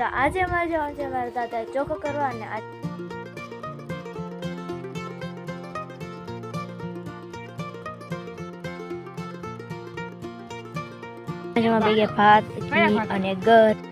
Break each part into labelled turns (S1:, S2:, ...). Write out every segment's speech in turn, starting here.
S1: તો આજે અમારે જવાનું છે મારા દાદા ચોખ્ખો કરવા અને આજ જેમાં ભાત. અને ગર.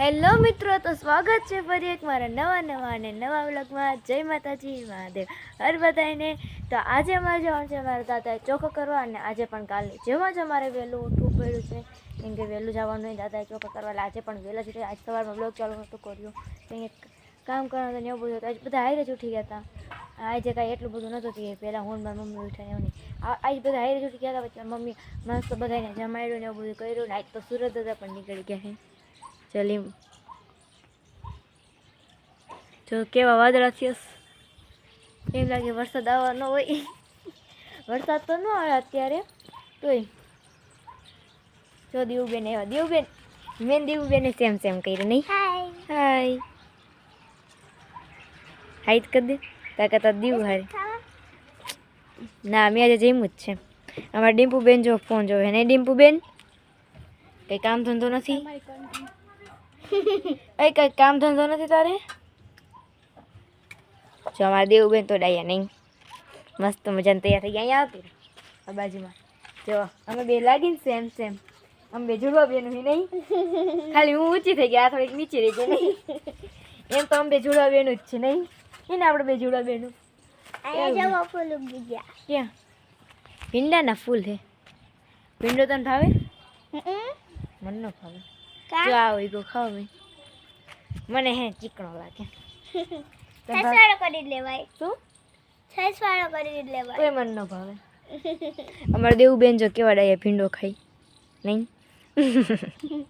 S1: હેલો મિત્રો, તો સ્વાગત છે ફરી એક મારા નવા નવા અને નવા વ્લોગમાં. જય માતાજી, મહાદેવ. હર બધાને તો આજે અમારે જવાનું છે મારા દાદાએ ચોખ્ખો કરવા અને આજે પણ કાલે જેમાં જ અમારે વહેલું ઉઠવું પડ્યું છે. કેમ કે વહેલું જવાનું હોય દાદાએ ચોખ્ખો કરવા. આજે પણ વહેલા જ આજ સવારમાં બ્લોગ ચાલુ નહોતું કર્યું. કેમ કામ કરવાનું ને એવું બધું આજ બધા હારે જ ઉઠી ગયા હતા. આજે કાંઈ એટલું બધું નહોતું કે પહેલાં હું મારી મમ્મી ઉઠ્યા ને એવું નહીં. આજ બધા હારે જ ઉઠી ગયા હતા. પછી મમ્મી મસ્ત બધાને જમાડ્યું ને એવું બધું કર્યું ને આજ તો સુરત હતા પણ નીકળી ગયા છે ચલી જો કેવા વાદળા થયસ એમ લાગે વરસાદ આવવાનો હોય. વરસાદ તો ન આવે અત્યારે. તોય. જો દીવુબેન એવા દીવુબેન મેં દીવુબેને સેમ સેમ કર્યું નહીં? હાય હાય હાઈટ કરી દે. તા કરતા દીવું હારે. ના મેં આજે જેમ જ છે. અમારા ડિમ્પુબેન જો ફોન જોવે. ને ડિમ્પુબેન? કંઈ કામ ધંધો નથી? એ કંઈ કામ ધંધો નથી તારે? જો અમારા દેવુબેન તો ડાયા નહીં. મસ્ત મજાને તૈયાર થઈ ગયા. અહીંયા આવતી. આ બાજુમાં. જો અમે બે લાગીને સેમ સેમ અમે બે જુડવા બેનું હોય નહીં. ખાલી હું ઊંચી થઈ ગઈ આ થોડીક નીચી રહી ગઈ નહીં. એમ તો અમે બે જુડવા બેનું જ છે નહીં. એને આપણે બે જુડવા બેનું. ક્યાં? ભીંડાના ફૂલ છે ભીંડો તને ભાવે? મને ન ભાવે. જો આ હોય ખાવ મને હે ચીકણો લાગે. ભાવે?
S2: કરી લેવાય.
S1: શું?
S2: છસ વાળો કરી લેવાય.
S1: કોઈ મન ન ભાવે. અમારે દેવું બેન જો કેવા ડાયા ભીંડો ખાઈ. નહીં?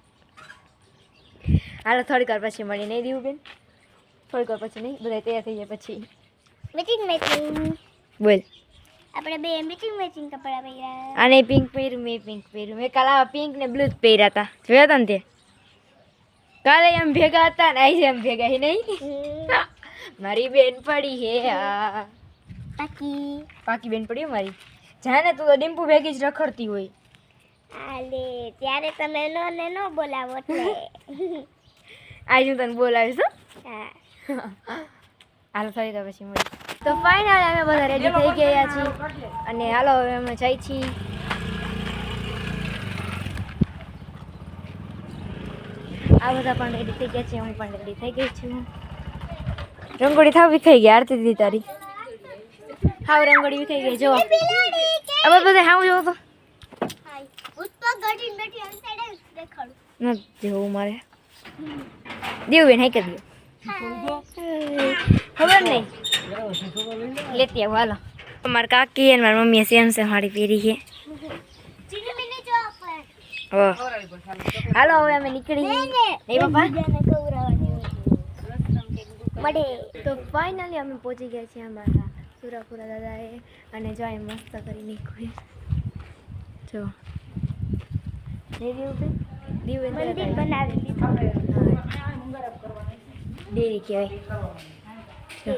S1: હાલો થોડીક વાર પછી મળી નહીં દેવું બેન થોડીક વાર પછી નહીં? બધા તૈયાર થઈ જાય પછી.
S2: મેચિંગ મેચિંગ
S1: બોલ.
S2: આપણે બે મેચિંગ મેચિંગ કપડાં પહેર્યા.
S1: અને પિંક પહેર્યું મેં પિંક પહેર્યું. મેં કાલા પિંક ને બ્લુ જ પહેર્યા હતા જોયા હતા ને તે? કાલે એમ ભેગા હતા ને આજે એમ ભેગા હે નહીં? મારી બેન પડી હે આ.
S2: બાકી
S1: પાકી બેન પડી મારી? જાને તું તો ડિમ્પુ ભેગી જ રખડતી હોય.
S2: આલે ત્યારે તમે નો ને નો બોલાવો એટલે.
S1: આજ હું તને બોલાવીશ હો.
S2: હા.
S1: હાલો થઈ તો પછી મળી તો ફાઇનલ અમે બધા રેડી થઈ ગયા છીએ. અને હાલો હવે અમે જઈ છીએ. આ બધા પણ રેડી થઈ ગયા છે હું પણ રેડી થઈ ગઈ છું. રંગોળી થાવ વિખાઈ ગઈ આરતી દીધી તારી. હાવ રંગોળી વિખાઈ ગઈ જો હવે બધા હાવ જોવો તો.
S2: ઉપર ગઢી બેઠી અન સાઈડે દેખાડું.
S1: નથી જોવું મારે. દેવું બેન હાઈ કરી દો. ખબર નહીં. લેતી આવું હાલો. મારા કાકી અને મારી મમ્મીએ સેમ સેમ સાડી પહેરી છે
S2: ચીની મિની જો આપણે
S1: હો. હાલો હવે અમે નીકળી નહીં પપ્પા?
S2: મળે.
S1: તો ફાઇનલી અમે પહોંચી ગયા છીએ અમારા સુરાપુરા દાદાએ અને જો અહીં મસ્ત કરી નીકળી જો. ડેરી કહેવાય. જો.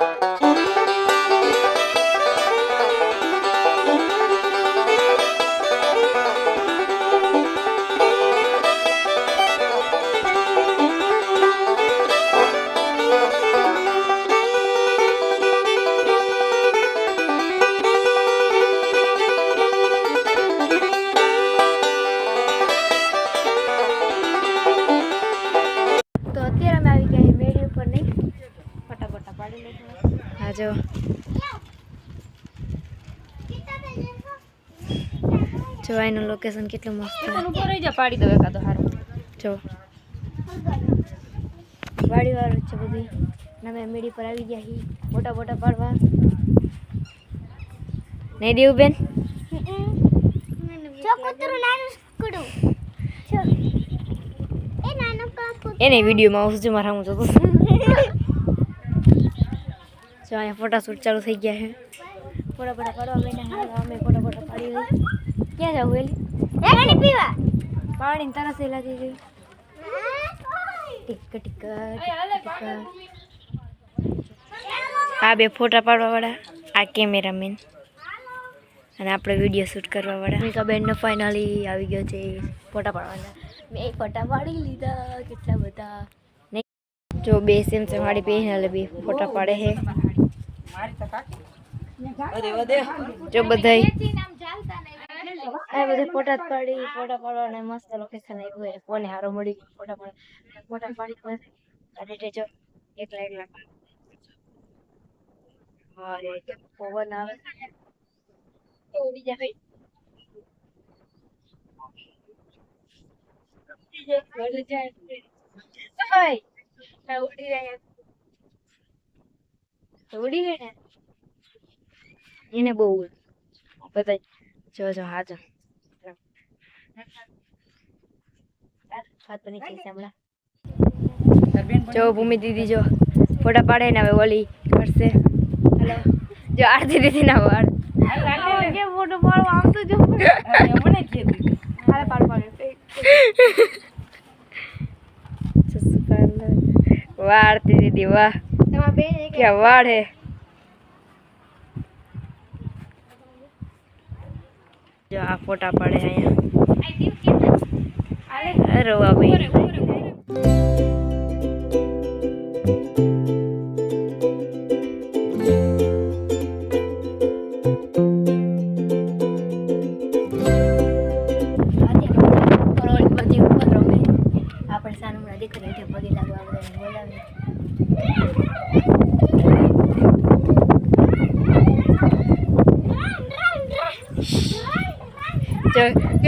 S2: છે ઝુમરાઈ
S1: જો એનું લોકેશન કેટલું મસ્ત છે.
S3: પાડી દો એકાદો હારો.
S1: જો. વાડી વાળું છે બધી. અમે મેળી પર આવી ગયા હી. મોટા મોટા પાડવા. નહીં દેવું બેન?
S2: જો કૂતરું નાનું કુડું જો. એ નાનું કાકુ
S1: એને વિડીયોમાં આવશે જો મારા હું જોતો જો અહીંયા ફોટાશૂટ ચાલુ થઈ ગયા છે. ફોટા ફોટા પાડવા અમે ફોટા ફોટા પાડી ક્યાં જવું એલી
S2: પાણી પીવા.
S1: પાણી તરસ લાગી ગઈ.
S2: હા
S1: ટીક ટીક. આ બે ફોટા પાડવા વાળા આ કેમેરામેન. અને આપણે વીડિયો શૂટ કરવા વાળા મીકાબેનનો ફાઇનલી આવી ગયો છે ફોટા પાડવાના. મેં ફોટા પાડી લીધા કેટલા બધા. નહીં જો બે સેમ સેમ વાળી પહેરીને એટલે બે ફોટા પાડે છે જો બધાય આ બધા ફોટા પાડી, ફોટા પાડવાના મસ્ત લોકેશન આવ્યું હોય. ફોને હારો મળી ગયો ફોટા પાડ ફોટા પાડી પછી અને જો એકલા એકલા હા પવન આવે? ઉડી જાય ઉડી જાય. ઉડી ગઈ ને? એને બહુ બધા જો જો હા જો ભૂમિ દીદી જો ફોટા પાડે ને હવે ઓલી કરશે. જો આરતી દીદી ના વાળ. વાહ, આરતી દીદી, વાહ. ક્યાં વાળ જો આ ફોટા પાડે અહીંયા. અરે વાહ ભાઈ આપણે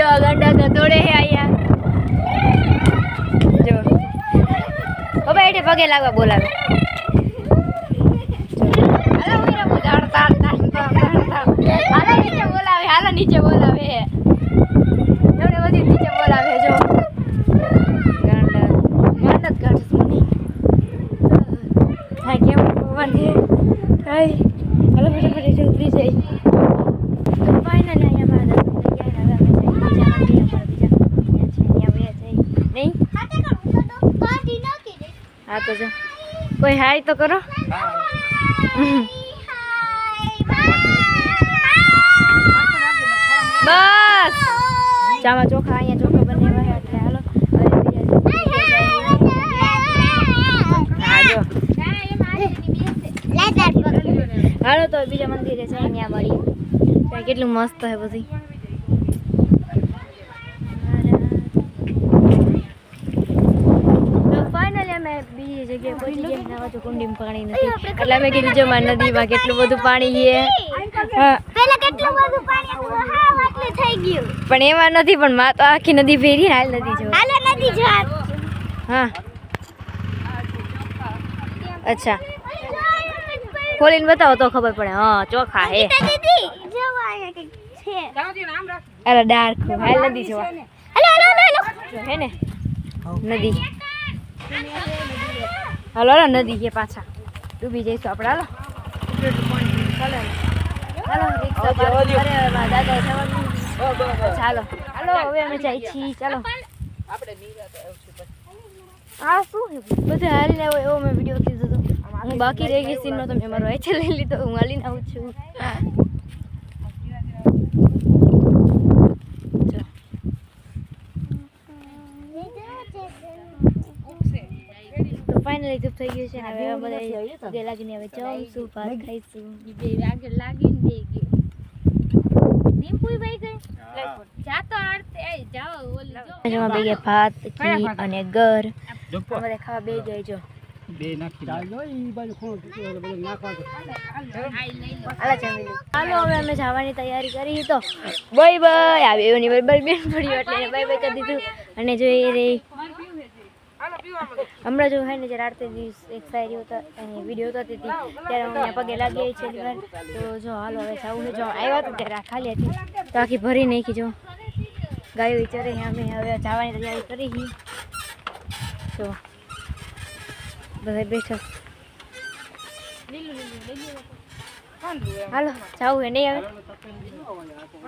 S1: જો ગંડા દોડે હે અહીંયા જો. બાબા એટલે પગે લાગવા બોલાવે. હાલો, હું નીચે બોલાવે બોલાવે. એવડે બધી નીચે બોલાવે, જો. ગાંડા. જ કાઢીશ મને. હા કેમ પવન છે હાય. હાલો, ફટાફટ ઉતરી જાય તો અહીંયા મારા દર્શન થઈ ગયા ને હવે અમે જઈએ બીજા મંદિર અમારા બીજા ત્યાં છે ત્યાં બે જઈ હા કોઈ હાય તો કરો. બસ. ચામાં ચોખા અહીંયા ચોખા બને એટલે હાલો. હાલો. તો બીજા મંદિરે છે અહીંયા મળીએ. કેટલું મસ્ત છે બધી ફાઇનલી અમે બીજી જગ્યાએ કુંડીમાં પાણી નથી. એટલે અમે કીધું જો માં નદીમાં કેટલું બધું પાણી છે.
S2: પાણી
S1: એમાં નથી પણ માં તો આખી નદી ફેરી હાલ નદી જો હા. અચ્છા. ખોલીને બતાવો તો ખબર પડે. હા ચોખા હે. અરે ડાર્ક હાલ નદી જોવા. હે ને? નદી. હાલો હાલો નદી છે પાછા. ડૂબી જઈશું આપણે હાલો. ચાલો હાલો હવે અમે જઈએ છીએ ચાલો. હા શું બધું હાલીને આવ્યો એવો મેં વીડિયો કીધો હતો હું બાકી રહી ગઈ સીનનો તો મેં મારો આઈથે લઈ લીધો હું હાલીને આવું છું. ચૂપ થઈ ગયું છે ને હવે અમે બધા પગે લાગીને હવે જમશું ભાત ખાઈશું. બે ગયા ભાત ખીર અને ગર અમારે ખાવા બે ગઈ જો. હાલો હવે અમે જવાની તૈયારી કરી તો. Bye bye. આ બેની બાય બેન પડ્યું એટલે બાય બાય કરી દીધું. અને જોઈ એ રે હમણાં જો હે ને જ્યારે આરતી દિવસ એક શાયરી હતા વીડિયો ઉતારતી હતી ત્યારે હું અહીંયા પગે લાગી છે તો જો હાલો, હવે જવું જો આવ્યા હતા ત્યારે આ ખાલી હતી. તો આખી ભરી નાખી જો. ગાયો ચરે અમે હવે જવાની તૈયારી કરી તો બધા બેઠા. હાલો જાવું હે. નહીં હવે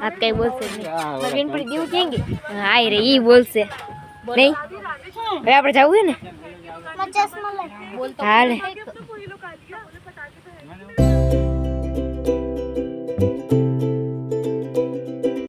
S1: આપ કઈ બોલશે નહીં. બેનપણી દીવું ક્યાં ગઈ? હા રે એ બોલશે. નહીં? હવે આપણે જવું ને?
S4: હાલે.